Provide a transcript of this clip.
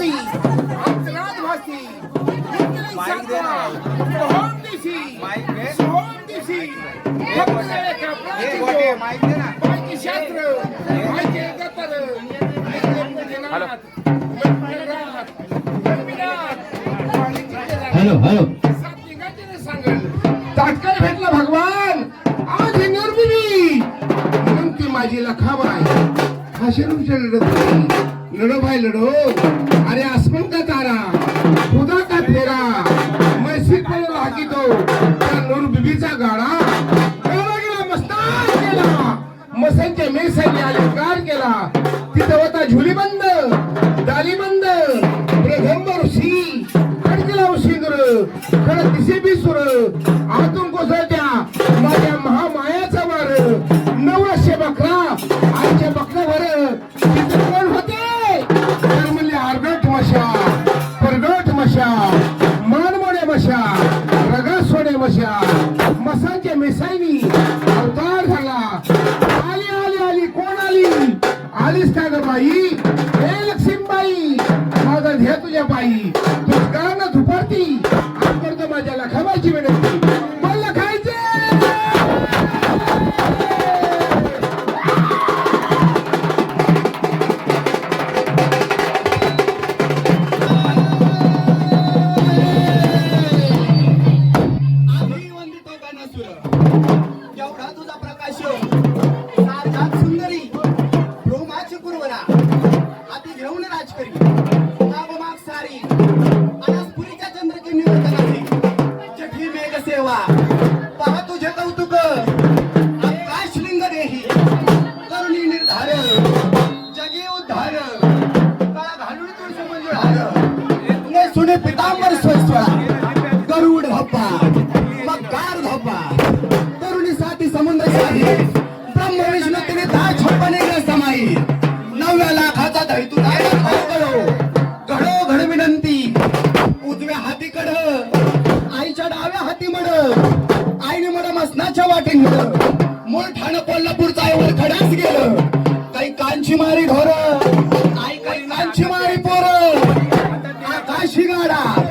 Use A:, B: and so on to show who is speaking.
A: भासती अंतरात भासती सोहम दिशी. सोहम दिशी माहिती शास्त्र. गतर माहिती
B: हॅलो. हॅलो.
A: तात्काळ भेटला भगवान. आज हे निर्मिली म्हणून ती माझी लखाबाई. फाशीनुच्या लढत नाही लढो भाई लढो. अरे आसमान का तारा खुदा का फेरा. मैसी को लागी दो. नूर बिबीचा गाडा? गाडा गेला मस्तान केला मसांच्या मेसांनी अलंकार केला तिथं होता झुली बंद दाली बंद प्रथम ऋषी खडकेला उशिंद्र खड दिसे बी सुर. आतून कोसळ मसाच्या मशा मिसाईनी अवतार झाला. आली आली आली. कोण आली? आलीस का ग बाई? हे लक्ष्मीबाई माझा घ्या तुझ्या बाई. तुझकारांना धुपारती आपण करतो माझ्या लखाबाईची विनंती.
C: पहा तुझे कौतुक. आकाश लिंग देही? करुणी निर्धार. जगी उद्धार. काळा घालून तुळशी मंजूळ हार. सुने पितांबर स्वस्वळा गरुड धप्पा मक्कार धप्पा तरुणीसाठी समुद्र साधी हाती मड आईने मड मसनाच्या वाटे मड मूळ ठाण कोल्हापूरचा आईवर खडाच गेलं. काही कांची मारी ढोर आई काही कांची मारी पोर. आकाशी गाडा.